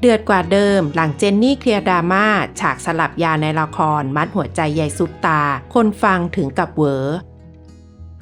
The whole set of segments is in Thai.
เดือดกว่าเดิม หลังเจนนี่เคลียร์ดราม่าฉากสลับยาในละคร มัดหัวใจยายซุปตา คนฟังถึงกับเวอ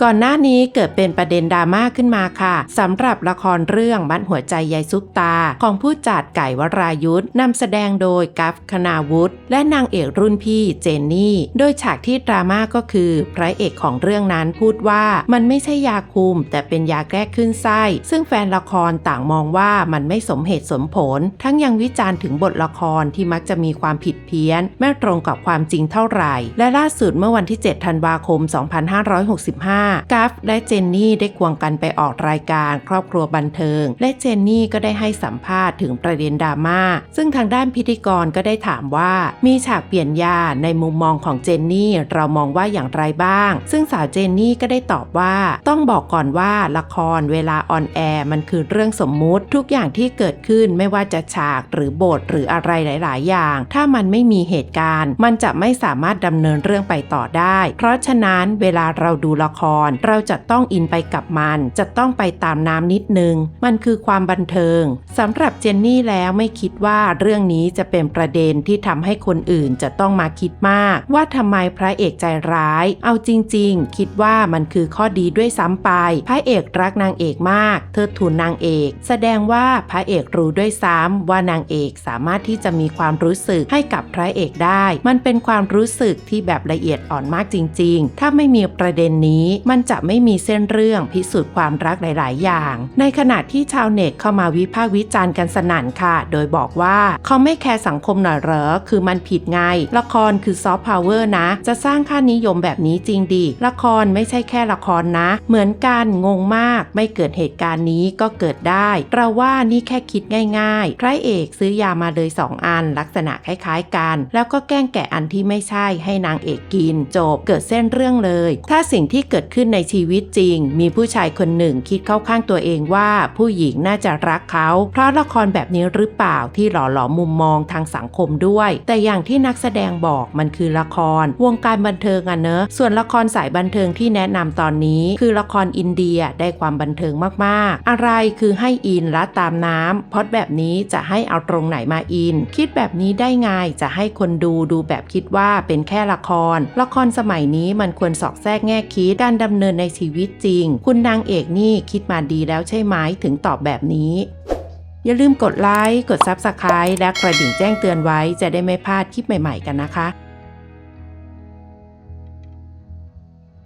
ก่อนหน้านี้เกิดเป็นประเด็นดราม่าขึ้นมาค่ะสำหรับละครเรื่องมัดหัวใจยายซุปตา ของผู้จัดไก่วรายุทธ์นำแสดงโดยกัฟคณาวุฒิและนางเอกรุ่นพี่เจนนี่ โดยฉากที่ดราม่าก็คือ พระเอกของเรื่องนั้นพูดว่ามันไม่ใช่ยาคุม แต่เป็นยาแก้ขึ้นไส้ ซึ่งแฟนละครต่างมองว่ามันไม่สมเหตุสมผล ทั้งยังวิจารณ์ถึงบทละครที่มักจะมีความผิดเพี้ยน ไม่ตรงกับความจริงเท่าไหร่ และล่าสุดเมื่อวันที่ 7 ธันวาคม 2565กัฟและเจนนี่ได้ควงกันไปออกรายการครอบครัวบันเทิง และเจนนี่ก็ได้ให้สัมภาษณ์ถึงประเด็นดราม่าซึ่งทางด้านพิธีกรก็ได้ถามว่า มีฉากเปลี่ยนยาในมุมมองของเจนนี่เรามองว่าอย่างไรบ้าง ซึ่งสาวเจนนี่ก็ได้ตอบว่า ต้องบอกก่อนว่าละครเวลาออนแอร์มันคือเรื่องสมมุติทุกอย่างที่เกิดขึ้นไม่ว่าจะฉากหรือบทหรืออะไรหลาย ๆ อย่าง ถ้ามันไม่มีเหตุการณ์ มันจะไม่สามารถดำเนินเรื่องไปต่อได้ เพราะฉะนั้นเวลาเราดูละครเราจะต้องอินไปกับมัน จะต้องไปตามน้ำนิดนึง มันคือความบันเทิงสำหรับเจนนี่แล้วไม่คิดว่าเรื่องนี้จะเป็นประเด็นที่ทำให้คนอื่นจะต้องมาคิดมาก ว่าทำไมพระเอกใจร้าย เอาจริง ๆ คิดว่ามันคือข้อดีด้วยซ้ำไป พระเอกรักนางเอกมากเทิดทูนนางเอก แสดงว่าพระเอกรู้ด้วยซ้ำว่านางเอกสามารถที่จะมีความรู้สึกให้กับพระเอกได้ มันเป็นความรู้สึกที่แบบละเอียดอ่อนมากจริง ๆ ถ้าไม่มีประเด็นนี้มันจะไม่มีเส้นเรื่องพิสูจน์ความรักหลาย ๆ อย่าง ในขณะที่ชาวเน็ตเข้ามาวิพากษ์วิจารณ์กันสนั่นค่ะ โดยบอกว่าเขาไม่แคร์สังคมหน่อยเหรอ คือมันผิดไง ละครคือซอฟต์พาวเวอร์นะ จะสร้างค่านิยมแบบนี้จริงดิละครไม่ใช่แค่ละครนะ เหมือนกันงงมาก ไม่เกิดเหตุการณ์นี้ก็เกิดได้ เราว่านี่แค่คิดง่าย ๆ พระเอกซื้อยามาเลยสองอัน ลักษณะคล้าย ๆ กัน แล้วก็แกล้งแกะอันที่ไม่ใช่ให้นางเอกกิน จบ เกิดเส้นเรื่องเลย ถ้าสิ่งที่เกิดขึ้นในชีวิตจริง มีผู้ชายคนหนึ่งคิดเข้าข้างตัวเองว่าผู้หญิงน่าจะรักเขา เพราะละครแบบนี้หรือเปล่าที่หล่อหลอมมุมมองทางสังคมด้วย แต่อย่างที่นักแสดงบอกมันคือละคร วงการบันเทิงอะเนอะ ส่วนละครสายบันเทิงที่แนะนำตอนนี้ คือละครอินเดียได้ความบันเทิงมากๆ อะไรคือให้อินและตามน้ำเพราะแบบนี้จะให้เอาตรงไหนมาอิน คิดแบบนี้ได้ไงจะให้คนดูดูแบบคิดว่าเป็นแค่ละคร ละครสมัยนี้มันควรสอกแทรกแง่คิดการดำเนินในชีวิตจริง คุณนางเอกนี่คิดมาดีแล้วใช่ไหมถึงตอบแบบนี้ อย่าลืมกดไลค์ กด Subscribe และกระดิ่งแจ้งเตือนไว้จะได้ไม่พลาดคลิปใหม่ ๆ กันนะคะ